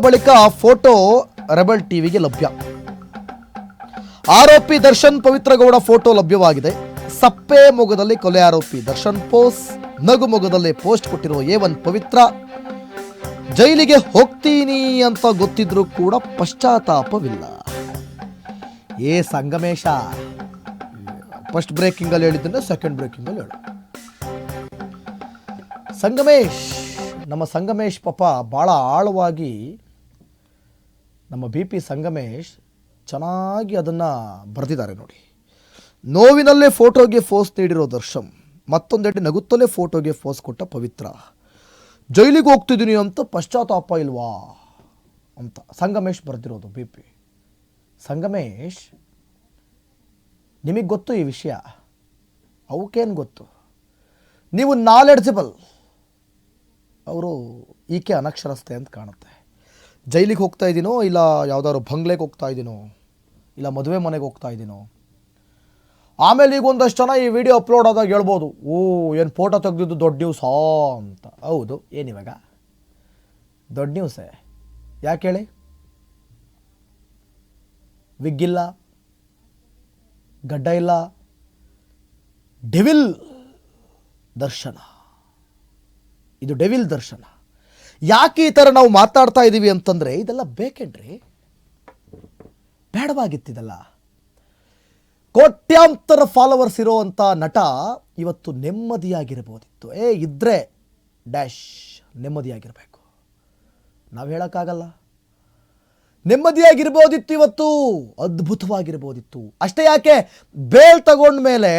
ಬಳಿಕ photo rebel ಟಿವಿಗೆ ಲಭ್ಯ. ಆರೋಪಿ ದರ್ಶನ್ ಪವಿತ್ರಗೌಡ ಫೋಟೋ ಲಭ್ಯವಾಗಿದೆ. ಸಪ್ಪೆ ಮೊಗದಲ್ಲಿ ಕೊಲೆ ಆರೋಪಿ ದರ್ಶನ್ ಪೋಸ್, ನಗು ಮೊಗದಲ್ಲಿ ಪೋಸ್ಟ್ ಕೊಟ್ಟಿರುವ ಎ ಒನ್ ಪವಿತ್ರ. ಜೈಲಿಗೆ ಹೋಗ್ತೀನಿ ಅಂತ ಗೊತ್ತಿದ್ರೂ ಕೂಡ ಪಶ್ಚಾತ್ತಾಪವಿಲ್ಲ. ಏ ಸಂಗಮೇಶ, ಫಸ್ಟ್ ಬ್ರೇಕಿಂಗ್ ಅಲ್ಲಿ ಹೇಳಿದ್ದನ್ನ ಸೆಕೆಂಡ್ ಬ್ರೇಕಿಂಗ್ ಅಲ್ಲಿ ಹೇಳು. ಸಂಗಮೇಶ್, ನಮ್ಮ ಸಂಗಮೇಶ್ ಪಾಪ ಭಾಳ ಆಳವಾಗಿ ನಮ್ಮ ಬಿ ಪಿ ಸಂಗಮೇಶ್ ಚೆನ್ನಾಗಿ ಅದನ್ನು ಬರೆದಿದ್ದಾರೆ ನೋಡಿ. ನೋವಿನಲ್ಲೇ ಫೋಟೋಗೆ ಫೋಸ್ ನೀಡಿರೋ ದರ್ಶನ್ ಮತ್ತೊಂದೆಡೆ ನಗುತ್ತಲೇ ಫೋಟೋಗೆ ಫೋಸ್ ಕೊಟ್ಟ ಪವಿತ್ರ. ಜೈಲಿಗೆ ಹೋಗ್ತಿದ್ದೀನಿ ಅಂತ ಪಶ್ಚಾತ್ತಾಪ ಇಲ್ವಾ ಅಂತ ಸಂಗಮೇಶ್ ಬರೆದಿರೋದು ಬಿ ಪಿ. ಸಂಗಮೇಶ್, ನಿಮಗೆ ಗೊತ್ತು ಈ ವಿಷಯ? ಅವಕ್ಕೇನು ಗೊತ್ತು? ನೀವು ನಾಲೆಡ್ಜಿಬಲ್ ಅವರು ಈಕೆ ಅನಕ್ಷರಸ್ಥೆ ಅಂತ ಕಾಣುತ್ತೆ. ಜೈಲಿಗೆ ಹೋಗ್ತಾ ಇದ್ದೀನೋ ಇಲ್ಲ ಯಾವ್ದಾದ್ರು ಬಂಗ್ಲೆಗೆ ಹೋಗ್ತಾ ಇದ್ದೀನೋ ಇಲ್ಲ ಮದುವೆ ಮನೆಗೆ ಹೋಗ್ತಾ ಇದ್ದೀನೋ ಆಮೇಲೆ ಈಗ ಒಂದಷ್ಟು ಜನ ಈ ವಿಡಿಯೋ ಅಪ್ಲೋಡ್ ಆದಾಗ ಹೇಳ್ಬೋದು, ಓ, ಏನು ಫೋಟೋ ತೆಗೆದಿದ್ದು ದೊಡ್ಡ ನ್ಯೂಸಾ ಅಂತ. ಹೌದು ಏನಿವಾಗ ದೊಡ್ಡ ನ್ಯೂಸೇ ಯಾಕೆ ಹೇಳಿ? ವಿಗ್ಗಿಲ್ಲ? ಗಡ್ಡ ಇಲ್ಲ? ಡೆವಿಲ್ ದರ್ಶನ. ಇದು ಡೆವಿಲ್ ದರ್ಶನ. ಯಾಕೆ ಈ ಥರ ನಾವು ಮಾತಾಡ್ತಾ ಇದ್ದೀವಿ ಅಂತಂದರೆ, ಇದೆಲ್ಲ ಬೇಕೇನ್ರಿ? ಬೇಡವಾಗಿತ್ತಿದಲ್ಲ. ಕೋಟ್ಯಾಂತರ ಫಾಲೋವರ್ಸ್ ಇರೋವಂಥ ನಟ ಇವತ್ತು ನೆಮ್ಮದಿಯಾಗಿರ್ಬೋದಿತ್ತು ಏ ಇದ್ದರೆ ಡ್ಯಾಶ್, ನೆಮ್ಮದಿಯಾಗಿರಬೇಕು. ನಾವು ಹೇಳೋಕ್ಕಾಗಲ್ಲ. ನೆಮ್ಮದಿಯಾಗಿರ್ಬೋದಿತ್ತು ಇವತ್ತು ಅದ್ಭುತವಾಗಿರ್ಬೋದಿತ್ತು ಅಷ್ಟೇ ಯಾಕೆ, ಬೇಲ್ ತಗೊಂಡ ಮೇಲೆ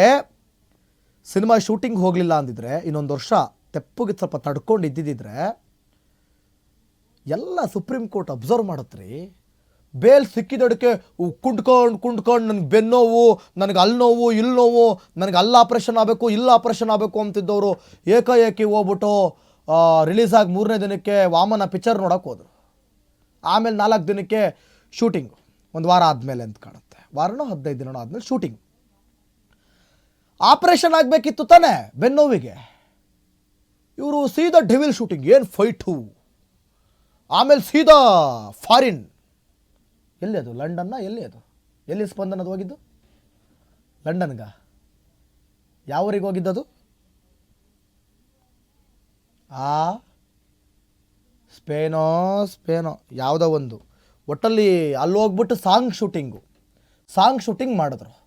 ಸಿನಿಮಾ ಶೂಟಿಂಗ್ ಹೋಗಲಿಲ್ಲ ಅಂದಿದ್ರೆ, ಇನ್ನೊಂದು ವರ್ಷ ತೆಪ್ಪಗೆ ಸ್ವಲ್ಪ ತಡ್ಕೊಂಡು ಇದ್ದಿದ್ದಿದ್ರೆ ಎಲ್ಲ ಸುಪ್ರೀಂ ಕೋರ್ಟ್ ಅಬ್ಸರ್ವ್ ಮಾಡತ್ರಿ. ಬೇಲ್ ಸಿಕ್ಕಿದಡಕ್ಕೆ ಕುಂಡ್ಕೊಂಡು ಕುಂಡ್ಕೊಂಡು ನನಗೆ ಬೆನ್ನೋವು, ನನಗೆ ಅಲ್ಲಿ ನೋವು ಇಲ್ಲಿ ನೋವು ನನಗೆ ಅಲ್ಲಿ ಆಪ್ರೇಷನ್ ಆಗಬೇಕು, ಇಲ್ಲಿ ಆಪ್ರೇಷನ್ ಆಗಬೇಕು ಅಂತಿದ್ದವರು ಏಕಾಏಕಿ ಹೋಗ್ಬಿಟ್ಟು ರಿಲೀಸ್ ಆಗಿ ಮೂರನೇ ದಿನಕ್ಕೆ ವಾಮನ ಪಿಕ್ಚರ್ ನೋಡೋಕೆ ಹೋದರು. ಆಮೇಲೆ ನಾಲ್ಕು ದಿನಕ್ಕೆ ಶೂಟಿಂಗು. ಒಂದು ವಾರ ಆದಮೇಲೆ ಅಂತ ಕಾಣುತ್ತೆ. ವಾರನೋ ಹದಿನೈದು ದಿನನೋ ಆದಮೇಲೆ ಶೂಟಿಂಗ್. ಆಪ್ರೇಷನ್ ಆಗಬೇಕಿತ್ತು ತಾನೇ ಬೆನ್ನೋವಿಗೆ. ಇವರು ಸೀದಾ ಡೆವಿಲ್ ಶೂಟಿಂಗ್, ಏನು ಫೈಟು? ಆಮೇಲೆ ಸೀದಾ ಫಾರಿನ್. ಎಲ್ಲಿ ಅದು? ಲಂಡನ್ನ? ಎಲ್ಲಿ ಅದು? ಎಲ್ಲಿ ಸ್ಪಂದನದು ಹೋಗಿದ್ದು? ಲಂಡನ್ಗ? ಯಾವ ಊರಿಗೆ ಹೋಗಿದ್ದದು? ಆ, ಸ್ಪೇನೋ ಸ್ಪೇನೋ. ಯಾವುದೋ ಒಂದು. ಒಟ್ಟಲ್ಲಿ ಅಲ್ಲಿ ಹೋಗ್ಬಿಟ್ಟು ಸಾಂಗ್ ಶೂಟಿಂಗು. ಸಾಂಗ್ ಶೂಟಿಂಗ್ ಮಾಡಿದ್ರು.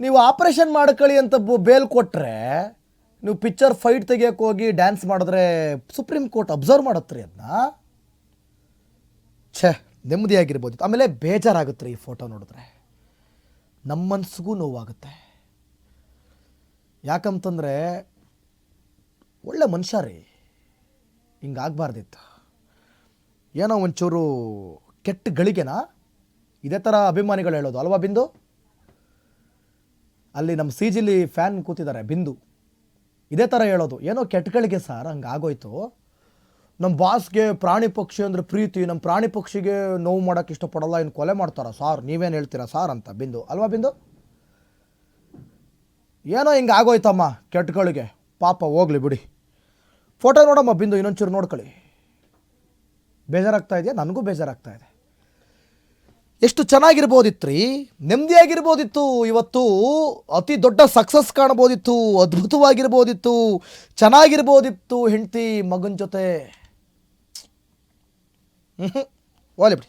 ನೀವು ಆಪ್ರೇಷನ್ ಮಾಡ್ಕೊಳ್ಳಿ ಅಂತ ಬೇಲ್ ಕೊಟ್ಟರೆ ನೀವು ಪಿಕ್ಚರ್ ಫೈಟ್ ತೆಗಿಯೋಕೆ ಹೋಗಿ ಡ್ಯಾನ್ಸ್ ಮಾಡಿದ್ರೆ ಸುಪ್ರೀಂ ಕೋರ್ಟ್ ಅಬ್ಸರ್ವ್ ಮಾಡತ್ರಿ ಅದನ್ನ ಛೇ ನೆಮ್ಮದಿಯಾಗಿರ್ಬೋದಿತ್ತು ಆಮೇಲೆ ಬೇಜಾರಾಗುತ್ತೆ ರೀ ಈ ಫೋಟೋ ನೋಡಿದ್ರೆ. ನಮ್ಮ ಮನಸ್ಸಿಗೂ ನೋವಾಗುತ್ತೆ. ಯಾಕಂತಂದರೆ, ಒಳ್ಳೆ ಮನುಷ್ಯ ರೀ. ಹಿಂಗಾಗಬಾರ್ದಿತ್ತು. ಏನೋ ಒಂಚೂರು ಕೆಟ್ಟ ಗಳಿಗೆನಾ? ಇದೇ ಥರ ಅಭಿಮಾನಿಗಳು ಹೇಳೋದು. ಅಲ್ವಾ ಬಿಂದು? ಅಲ್ಲಿ ನಮ್ಮ ಸಿ ಜಿಲಿ ಫ್ಯಾನ್ ಕೂತಿದ್ದಾರೆ, ಬಿಂದು. ಇದೇ ಥರ ಹೇಳೋದು. ಏನೋ ಕೆಟ್ಟಗಳಿಗೆ ಸರ್ ಹಂಗೆ ಆಗೋಯ್ತು. ನಮ್ಮ ಬಾಸ್ಗೆ ಪ್ರಾಣಿ ಪಕ್ಷಿ ಅಂದರೆ ಪ್ರೀತಿ ನಮ್ಮ ಪ್ರಾಣಿ ಪಕ್ಷಿಗೆ ನೋವು ಮಾಡೋಕ್ಕೆ ಇಷ್ಟಪಡಲ್ಲ ಇನ್ನು ಕೊಲೆ ಮಾಡ್ತಾರ ಸಾರ್? ನೀವೇನು ಹೇಳ್ತೀರಾ ಸಾರ್ ಅಂತ ಬಿಂದು. ಅಲ್ವಾ ಬಿಂದು? ಏನೋ ಹಿಂಗೆ ಆಗೋಯ್ತಮ್ಮ ಕೆಟ್ಟಗಳಿಗೆ. ಪಾಪ ಹೋಗ್ಲಿ ಬಿಡಿ. ಫೋಟೋ ನೋಡಮ್ಮ ಬಿಂದು, ಇನ್ನೊಂಚೂರು ನೋಡ್ಕೊಳ್ಳಿ. ಬೇಜಾರಾಗ್ತಾ ಇದೆಯಾ? ನನಗೂ ಬೇಜಾರಾಗ್ತಾ ಇದೆ. ಎಷ್ಟು ಚೆನ್ನಾಗಿರ್ಬೋದಿತ್ತು ರೀ ನೆಮ್ಮದಿಯಾಗಿರ್ಬೋದಿತ್ತು. ಇವತ್ತು ಅತಿ ದೊಡ್ಡ ಸಕ್ಸಸ್ ಕಾಣ್ಬೋದಿತ್ತು. ಅದ್ಭುತವಾಗಿರ್ಬೋದಿತ್ತು. ಚೆನ್ನಾಗಿರ್ಬೋದಿತ್ತು ಹೆಂಡತಿ ಮಗನ ಜೊತೆ. ಹ್ಞೂ ಬಿಡಿ